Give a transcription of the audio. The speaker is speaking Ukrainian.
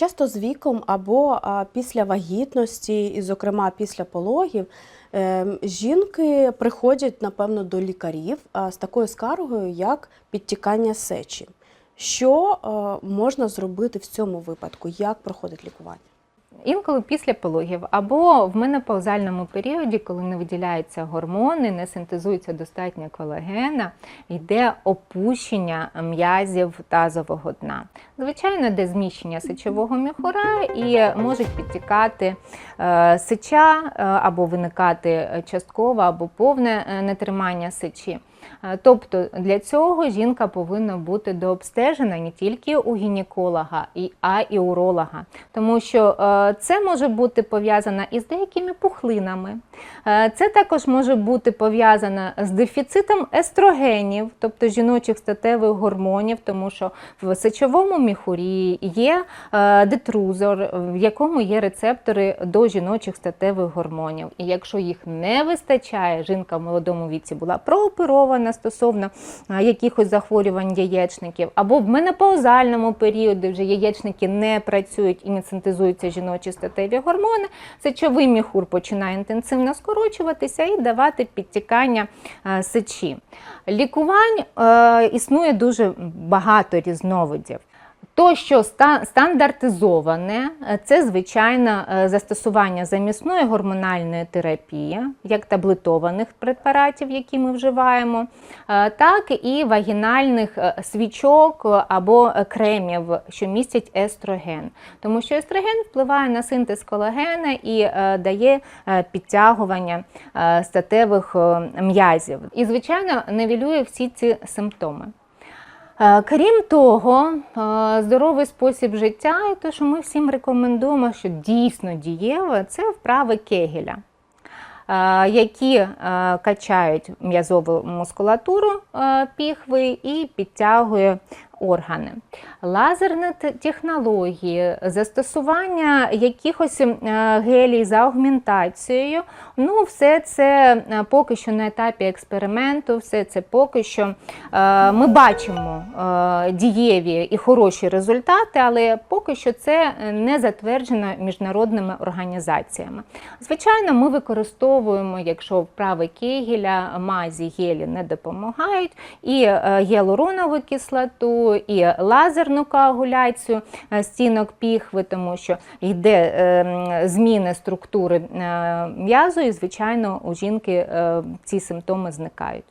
Часто з віком або після вагітності, і, зокрема після пологів, е, жінки приходять, напевно, до лікарів з такою скаргою, як підтікання сечі. Що можна зробити в цьому випадку? Як проходить лікування? Інколи після пологів або в менопаузальному періоді, коли не виділяються гормони, не синтезується достатньо колагена, йде опущення м'язів тазового дна. Звичайно, де зміщення сечового міхура і можуть підтікати е, сеча е, або виникати часткове або повне е, нетримання сечі. Тобто для цього жінка повинна бути дообстежена не тільки у гінеколога, а і уролога, тому що це може бути пов'язано із деякими пухлинами. Е, Це також може бути пов'язано з дефіцитом естрогенів, тобто жіночих статевих гормонів, тому що в сечовому міхурі є е, детрузор, в якому є рецептори до жіночих статевих гормонів. І якщо їх не вистачає, жінка в молодому віці була прооперована стосовно е, якихось захворювань яєчників, або в менопаузальному періоді вже яєчники не працюють і не синтезуються жіночі статеві гормони, сечовий міхур починає інтенсивно скорочуватися і давати підтікання е, сечі. Лікувань е, існує дуже багато різновидів. То, що стандартизоване, е, це звичайно е, застосування замісної гормональної терапії, як таблетованих препаратів, які ми вживаємо, е, так і вагінальних е, свічок або кремів, що містять естроген. Тому що естроген впливає на синтез колагена і дає підтягування статевих м'язів. І, звичайно, нивелює всі ці симптоми. Е, Крім того, е, здоровий спосіб життя, і те, що ми всім рекомендуємо, що дійсно дієве це вправи Кегеля, е, які качають м'язову мускулатуру піхви і підтягує органи. Лазерні технології, застосування якихось е, гелій за аугментацією, ну все це е, поки що на етапі експерименту, все це поки що е, ми бачимо дієві і хороші результати, але поки що це не затверджено міжнародними організаціями. Звичайно, ми використовуємо, якщо вправи Кегеля, мазі гелі не допомагають, і гіалуронову кислоту, і лазерну коагуляцію е, стінок піхви, тому що йде е, зміни структури е, м'язу, і звичайно у жінки ці симптоми зникають.